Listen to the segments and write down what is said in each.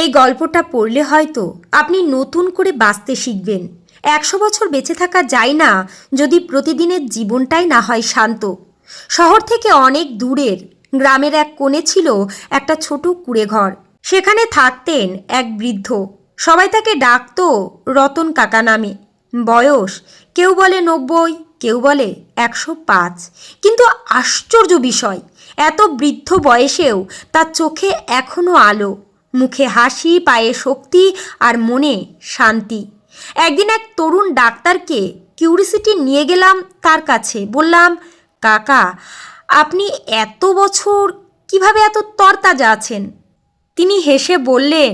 এই গল্পটা পড়লে হয়তো আপনি নতুন করে বাঁচতে শিখবেন। একশো বছর বেঁচে থাকা যায় না যদি প্রতিদিনের জীবনটাই না হয় শান্ত। শহর থেকে অনেক দূরের গ্রামের এক কোণে ছিল একটা ছোট কুড়ে ঘর। সেখানে থাকতেন এক বৃদ্ধ। সবাই তাকে ডাকতো রতন কাকা নামে। বয়স কেউ বলে নব্বই, কেউ বলে একশো পাঁচ। কিন্তু আশ্চর্য বিষয়, এত বৃদ্ধ বয়সেও তার চোখে এখনও আলো। মুখে হাসি, পায়ে শক্তি আর মনে শান্তি। একদিন এক তরুণ ডাক্তারকে কিউরিসিটি নিয়ে গেলাম তার কাছে। বললাম, কাকা, আপনি এত বছর কীভাবে এত তরতাজা আছেন? তিনি হেসে বললেন,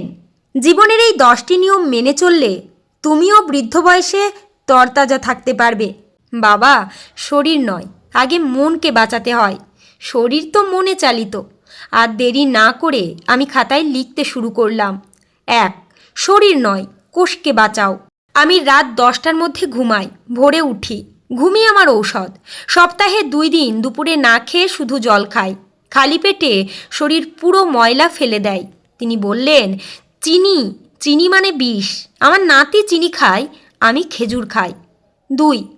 জীবনের এই দশটি নিয়ম মেনে চললে তুমিও বৃদ্ধ বয়সে তরতাজা থাকতে পারবে। বাবা, শরীর নয়, আগে মনকে বাঁচাতে হয়। শরীর তো মনে চালিত। আর দেরি না করে আমি খাতায় লিখতে শুরু করলাম। এক, শরীর নয়, কোষকে বাঁচাও। আমি রাত দশটার মধ্যে ঘুমাই, ভোরে উঠি। ঘুমই আমার ঔষধ। সপ্তাহে দুই দিন দুপুরে না খেয়ে শুধু জল খাই। খালি পেটে শরীর পুরো ময়লা ফেলে দেয়। তিনি বললেন, চিনি চিনি মানে বিষ। আমার নাতি চিনি খায়, আমি খেজুর খাই। দুই,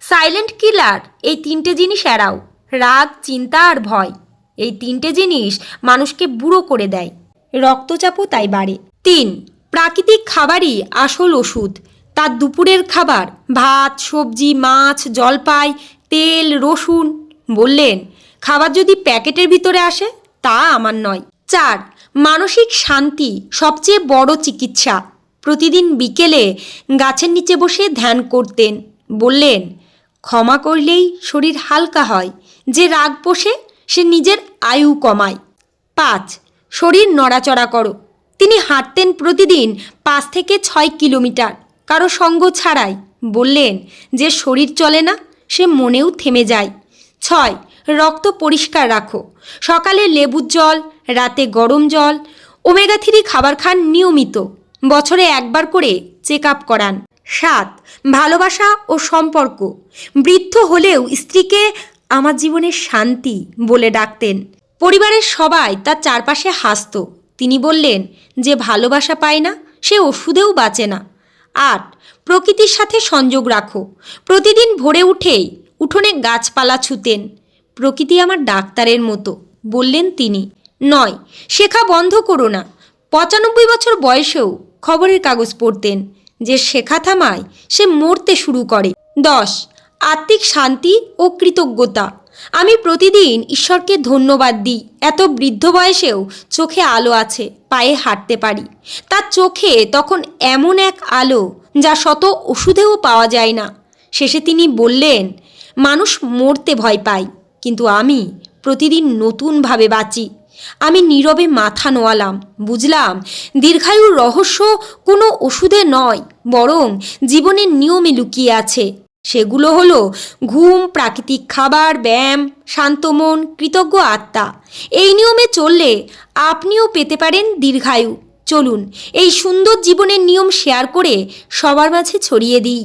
সাইলেন্ট কিলার, এই তিনটে জিনিস এড়াও। রাগ, চিন্তা আর ভয়। এই তিনটে জিনিস মানুষকে বুড়ো করে দেয়। রক্তচাপও তাই বাড়ে। তিন, প্রাকৃতিক খাবারই আসল ওষুধ। তার দুপুরের খাবার, ভাত, সবজি, মাছ, জলপাই, তেল, রসুন। বললেন, খাবার যদি প্যাকেটের ভিতরে আসে, তা আমার নয়। চার, মানসিক শান্তি সবচেয়ে বড় চিকিৎসা। প্রতিদিন বিকেলে গাছের নিচে বসে ধ্যান করতেন। বললেন, ক্ষমা করলেই শরীর হালকা হয়। যে রাগ পোষে সে নিজের আয়ু কমায়। পাঁচ, শরীর নড়াচড়া করো। তিনি হাঁটতেন প্রতিদিন পাঁচ থেকে ছয় কিলোমিটার। কারও সঙ্গ ছাড়াই বললেন যে শরীর চলে না, সে মনেও থেমে যায়। ছয়, রক্ত পরিষ্কার রাখো। সকালে লেবুর জল, রাতে গরম জল, ওমেগা থ্রি খাবার খান নিয়মিত। বছরে একবার করে চেক আপ করান। সাত, ভালোবাসা ও সম্পর্ক। বৃদ্ধ হলেও স্ত্রীকে আমার জীবনের শান্তি বলে ডাকতেন। পরিবারের সবাই তার চারপাশে হাসত। তিনি বললেন, যে ভালোবাসা পায় না, সে ওষুধেও বাঁচে না। আট, প্রকৃতির সাথে সংযোগ রাখো। প্রতিদিন ভোরে উঠেই উঠোনে গাছপালা ছুতেন। প্রকৃতি আমার ডাক্তারের মতো বললেন তিনি। নয়, শেখা বন্ধ করো না। পঁচানব্বই বছর বয়সেও খবরের কাগজ পড়তেন। যে শেখা থামায়, সে মরতে শুরু করে। দশ আত্মিক শান্তি ও কৃতজ্ঞতা। আমি প্রতিদিন ঈশ্বরকে ধন্যবাদ দিই। এত বৃদ্ধ বয়সেও চোখে আলো আছে, পায়ে হাঁটতে পারি। তার চোখে তখন এমন এক আলো যা শত ওষুধেও পাওয়া যায় না। শেষে তিনি বললেন, মানুষ মরতে ভয় পায়, কিন্তু আমি প্রতিদিন নতুনভাবে বাঁচি। আমি নীরবে মাথা নোয়ালাম, বুঝলাম দীর্ঘায়ুর রহস্য কোনো ওষুধে নয়, বরং জীবনের নিয়মে লুকিয়ে আছে। সেগুলো হলো ঘুম, প্রাকৃতিক খাবার, ব্যায়াম শান্ত মন কৃতজ্ঞ আত্মা। এই নিয়মে চললে আপনিও পেতে পারেন দীর্ঘায়ু। চলুন, এই সুন্দর জীবনের নিয়ম শেয়ার করে সবার মাঝে ছড়িয়ে দিই।